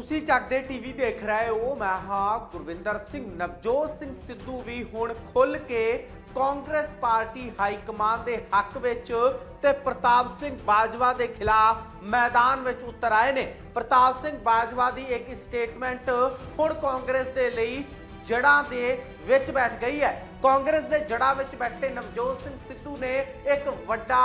ਤੁਸੀਂ ਚੱਕਦੇ ਟੀਵੀ ਦੇਖ ਰਹੇ ਹੋ, ਮੈਂ ਹਾਂ ਗੁਰਵਿੰਦਰ ਸਿੰਘ। ਨਵਜੋਤ ਸਿੰਘ ਸਿੱਧੂ ਵੀ ਹੁਣ ਖੁੱਲ ਕੇ ਕਾਂਗਰਸ ਪਾਰਟੀ ਹਾਈ ਕਮਾਂਡ ਦੇ ਹੱਕ ਵਿੱਚ ਤੇ ਪ੍ਰਤਾਪ ਸਿੰਘ ਬਾਜਵਾ ਦੇ ਖਿਲਾਫ ਮੈਦਾਨ ਵਿੱਚ ਉਤਰ ਆਏ ਨੇ। ਪ੍ਰਤਾਪ ਸਿੰਘ ਬਾਜਵਾ ਦੀ ਇੱਕ ਸਟੇਟਮੈਂਟ ਹੁਣ ਕਾਂਗਰਸ ਦੇ ਲਈ ਜੜਾਂ ਦੇ ਵਿੱਚ ਬੈਠ ਗਈ ਹੈ। ਕਾਂਗਰਸ ਦੇ ਜੜਾਂ ਵਿੱਚ ਬੈਠੇ ਨਵਜੋਤ ਸਿੰਘ ਸਿੱਧੂ ਨੇ ਇੱਕ ਵੱਡਾ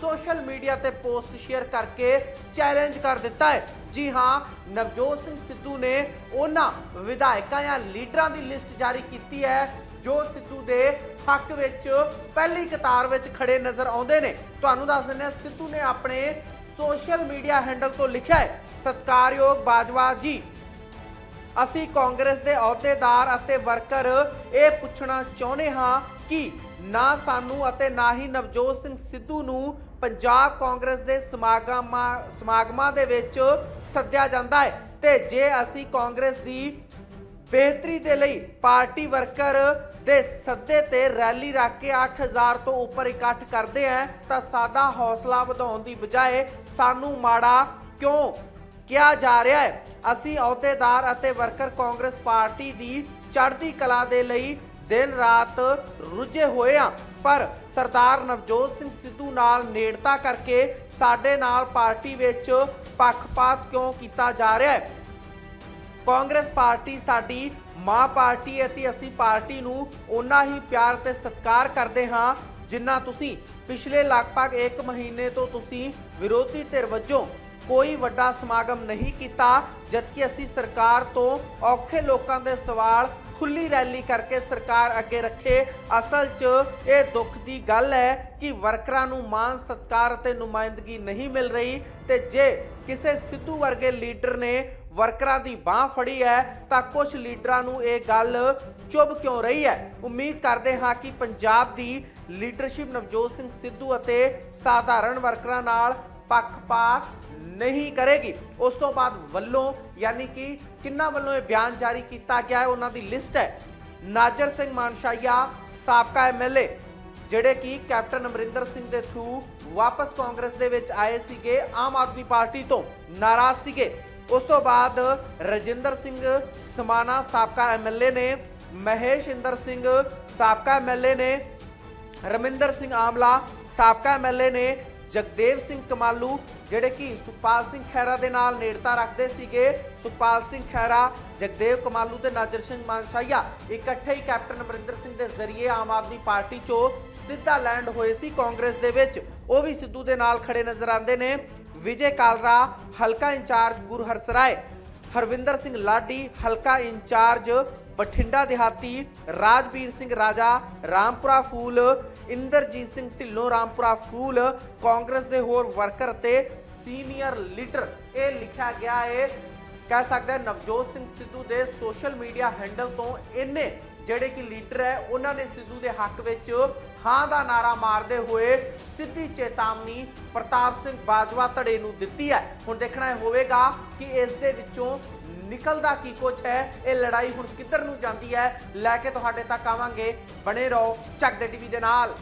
ਸੋਸ਼ਲ ਮੀਡੀਆ ਤੇ ਪੋਸਟ ਸ਼ੇਅਰ ਕਰਕੇ ਚੈਲੰਜ ਕਰ ਦਿੱਤਾ ਹੈ। ਜੀ ਹਾਂ, ਨਵਜੋਤ ਸਿੰਘ ਸਿੱਧੂ ਨੇ ਉਹਨਾਂ ਵਿਧਾਇਕਾਂ ਜਾਂ ਲੀਡਰਾਂ ਦੀ ਲਿਸਟ ਜਾਰੀ ਕੀਤੀ ਹੈ, ਜੋ ਸਿੱਧੂ ਦੇ ਹੱਕ ਵਿੱਚ ਪਹਿਲੀ ਕਤਾਰ ਵਿੱਚ ਖੜੇ ਨਜ਼ਰ ਆਉਂਦੇ ਨੇ। ਤੁਹਾਨੂੰ ਦੱਸ ਦਿੰਦੇ ਹਾਂ, ਸਿੱਧੂ ਨੇ ਆਪਣੇ ਸੋਸ਼ਲ ਮੀਡੀਆ ਹੈਂਡਲ ਤੋਂ ਲਿਖਿਆ ਹੈ, ਸਤਕਾਰਯੋਗ ਬਾਜਵਾ ਜੀ। ਅਸੀਂ ਕਾਂਗਰਸ ਦੇ ਅਹੁਦੇਦਾਰ ਅਤੇ ਵਰਕਰ ਇਹ ਪੁੱਛਣਾ ਚਾਹੁੰਦੇ ਹਾਂ ਕਿ ਨਾ ਸਾਨੂੰ ਅਤੇ ਨਾ ਹੀ ਨਵਜੋਤ ਸਿੰਘ ਸਿੱਧੂ ਨੂੰ ਪੰਜਾਬ ਕਾਂਗਰਸ ਦੇ ਸਮਾਗਮਾਂ ਸਮਾਗਮਾਂ ਦੇ ਵਿੱਚ ਸੱਦਿਆ ਜਾਂਦਾ ਹੈ ਤੇ ਜੇ ਅਸੀਂ ਕਾਂਗਰਸ ਦੀ ਬਿਹਤਰੀ ਦੇ ਲਈ ਪਾਰਟੀ ਵਰਕਰ ਦੇ ਸੱਦੇ ਤੇ ਰੈਲੀ ਰੱਖ ਕੇ 8000 ਤੋਂ ਉੱਪਰ ਇਕੱਠ ਕਰਦੇ ਆ ਤਾਂ ਸਾਡਾ ਹੌਸਲਾ ਵਧਾਉਣ ਦੀ ਬਜਾਏ ਸਾਨੂੰ ਮਾੜਾ ਕਿਉਂ ਕਿਹਾ ਜਾ ਰਿਹਾ ਹੈ। ਅਸੀਂ ਅਹੁਦੇਦਾਰ ਅਤੇ ਵਰਕਰ ਕਾਂਗਰਸ ਪਾਰਟੀ ਦੀ ਚੜ੍ਹਦੀ ਕਲਾ ਦੇ ਲਈ ਦਿਨ ਰਾਤ ਰੁੱਝੇ ਹੋਏ ਆ ਪਰ ਸਰਦਾਰ ਨਵਜੋਤ ਸਿੰਘ ਸਿੱਧੂ ਨਾਲ ਨੇੜਤਾ ਕਰਕੇ ਸਾਡੇ ਨਾਲ ਪਾਰਟੀ ਵਿੱਚ ਪੱਖਪਾਤ ਕਿਉਂ ਕੀਤਾ ਜਾ ਰਿਹਾ ਹੈ? ਕਾਂਗਰਸ ਪਾਰਟੀ ਸਾਡੀ ਮਾਂ ਪਾਰਟੀ ਹੈ ਤੇ ਅਸੀਂ ਪਾਰਟੀ ਨੂੰ ਓਨਾ ਹੀ ਪਿਆਰ ਤੇ ਸਤਿਕਾਰ ਕਰਦੇ ਹਾਂ ਜਿੰਨਾ ਤੁਸੀਂ। ਪਿਛਲੇ ਲਗਭਗ 1 ਮਹੀਨੇ ਤੋਂ ਤੁਸੀਂ ਵਿਰੋਧੀ ਧਿਰ ਵਜੋਂ ਕੋਈ ਵੱਡਾ ਸਮਾਗਮ ਨਹੀਂ ਕੀਤਾ, ਜਦਕਿ ਅਸੀਂ ਸਰਕਾਰ ਤੋਂ ਔਖੇ ਲੋਕਾਂ ਦੇ ਸਵਾਲ ਖੁੱਲੀ ਰੈਲੀ ਕਰਕੇ ਸਰਕਾਰ ਅੱਗੇ ਰੱਖੇ। ਅਸਲ 'ਚ ਇਹ ਦੁੱਖ ਦੀ ਗੱਲ ਹੈ ਕਿ ਵਰਕਰਾਂ ਨੂੰ ਮਾਨ ਸਤਕਾਰ ਅਤੇ ਨੁਮਾਇੰਦਗੀ ਨਹੀਂ ਮਿਲ ਰਹੀ ਤੇ ਜੇ ਕਿਸੇ ਸਿੱਧੂ ਵਰਗੇ ਲੀਡਰ ਨੇ ਵਰਕਰਾਂ ਦੀ ਬਾਹ ਫੜੀ ਹੈ, ਤਾਂ ਕੁਝ ਲੀਡਰਾਂ ਨੂੰ ਇਹ ਗੱਲ ਚੁੱਭ ਕਿਉਂ ਰਹੀ ਹੈ? ਉਮੀਦ ਕਰਦੇ ਹਾਂ ਕਿ ਪੰਜਾਬ ਦੀ ਲੀਡਰਸ਼ਿਪ ਨਵਜੋਤ ਸਿੰਘ ਸਿੱਧੂ ਅਤੇ ਸਾਧਾਰਨ ਵਰਕਰਾਂ ਨਾਲ ਪੱਖਪਾਤ ਨਹੀਂ ਕਰੇਗੀ। ਉਸ ਤੋਂ ਬਾਅਦ ਵੱਲੋਂ, ਯਾਨੀ ਕਿ ਕਿੰਨਾ ਵੱਲੋਂ ਇਹ ਬਿਆਨ ਜਾਰੀ ਕੀਤਾ ਗਿਆ ਹੈ, ਉਹਨਾਂ ਦੀ ਲਿਸਟ ਹੈ। ਨਾਜਰ ਸਿੰਘ ਮਾਨਸ਼ਾਇਆ ਸਾਬਕਾ ਐਮਐਲਏ ਜਿਹੜੇ ਕਿ ਕੈਪਟਨ ਅਮਰਿੰਦਰ ਸਿੰਘ ਦੇ ਥਰੂ ਵਾਪਸ ਕਾਂਗਰਸ ਦੇ ਵਿੱਚ ਆਏ ਸੀਗੇ, ਆਮ ਆਦਮੀ ਪਾਰਟੀ ਤੋਂ ਨਾਰਾਜ਼ ਸੀਗੇ। ਉਸ ਤੋਂ ਬਾਅਦ ਰਜਿੰਦਰ ਸਿੰਘ ਸਮਾਣਾ, ਸਾਬਕਾ ਐਮਐਲਏ ਨੇ, ਮਹੇਸ਼ ਇੰਦਰ ਸਿੰਘ, ਸਾਬਕਾ ਐਮਐਲਏ ਨੇ, ਰਮਿੰਦਰ ਸਿੰਘ ਆਮਲਾ, ਸਾਬਕਾ ਐਮਐਲਏ ਨੇ ਜਗਦੇਵ ਸਿੰਘ ਕਮਾਲੂ, ਜਿਹੜੇ ਕਿ ਸੁਖਪਾਲ ਸਿੰਘ ਖਹਿਰਾ ਦੇ ਨਾਲ ਨੇੜਤਾ ਰੱਖਦੇ ਸੀਗੇ। ਸੁਖਪਾਲ ਸਿੰਘ ਖਹਿਰਾ, ਜਗਦੇਵ ਕਮਾਲੂ ਤੇ ਨਾਜਰ ਸਿੰਘ ਮਾਨਸ਼ਾਹੀਆ, ਇਕੱਠੇ ਹੀ ਕੈਪਟਨ ਅਮਰਿੰਦਰ ਸਿੰਘ ਦੇ ਜ਼ਰੀਏ ਆਮ ਆਦਮੀ ਪਾਰਟੀ ਚੋਂ ਸਿੱਧਾ ਲੈਂਡ ਹੋਏ ਸੀ ਕਾਂਗਰਸ ਦੇ ਵਿੱਚ। ਉਹ ਵੀ ਸਿੱਧੂ ਦੇ ਨਾਲ ਖੜੇ ਨਜ਼ਰ ਆਉਂਦੇ ਨੇ। ਵਿਜੇ ਕਾਲਰਾ, ਹਲਕਾ ਇੰਚਾਰਜ ਗੁਰਹਰਸਰਾਏ ਹਰਵਿੰਦਰ ਸਿੰਘ ਲਾਡੀ, ਹਲਕਾ ਇੰਚਾਰਜ ਬਠਿੰਡਾ ਦਿਹਾਤੀ ਰਾਜਵੀਰ ਸਿੰਘ ਰਾਜਾ, ਰਾਮਪੁਰਾ ਫੂਲ, ਇੰਦਰਜੀਤ ਸਿੰਘ ਢਿੱਲੋਂ ਰਾਮਪੁਰਾ ਫੂਲ, ਕਾਂਗਰਸ ਦੇ ਹੋਰ ਵਰਕਰ ਅਤੇ ਸੀਨੀਅਰ ਲੀਡਰ। ਇਹ ਲਿਖਿਆ ਗਿਆ ਹੈ ਕਹਿ ਸਕਦੇ ਹਾਂ ਨਵਜੋਤ ਸਿੰਘ ਸਿੱਧੂ ਦੇ ਸੋਸ਼ਲ ਮੀਡੀਆ ਹੈਂਡਲ ਤੋਂ ਇਹਨੇ ਜਿਹੜੇ ਕਿ ਲੀਡਰ ਹੈ, ਉਹਨਾਂ ਨੇ ਸਿੱਧੂ ਦੇ ਹੱਕ ਵਿੱਚ ਹਾਂ ਦਾ ਨਾਰਾ ਮਾਰਦੇ ਹੋਏ ਸਿੱਧੀ ਚੇਤਾਵਨੀ ਪ੍ਰਤਾਪ ਸਿੰਘ ਬਾਜਵਾ ਧੜੇ ਨੂੰ ਦਿੱਤੀ ਹੈ। ਹੁਣ ਦੇਖਣਾ ਇਹ ਹੋਵੇਗਾ ਕਿ ਇਸ ਦੇ ਵਿੱਚੋਂ ਨਿਕਲਦਾ ਕੀ ਕੁਛ ਹੈ, ਇਹ ਲੜਾਈ ਹੁਣ ਕਿੱਧਰ ਨੂੰ ਜਾਂਦੀ ਹੈ, ਲੈ ਕੇ ਤੁਹਾਡੇ ਤੱਕ ਆਵਾਂਗੇ। ਬਣੇ ਰਹੋ ਚੱਕ ਦੇ ਟੀਵੀ ਦੇ ਨਾਲ।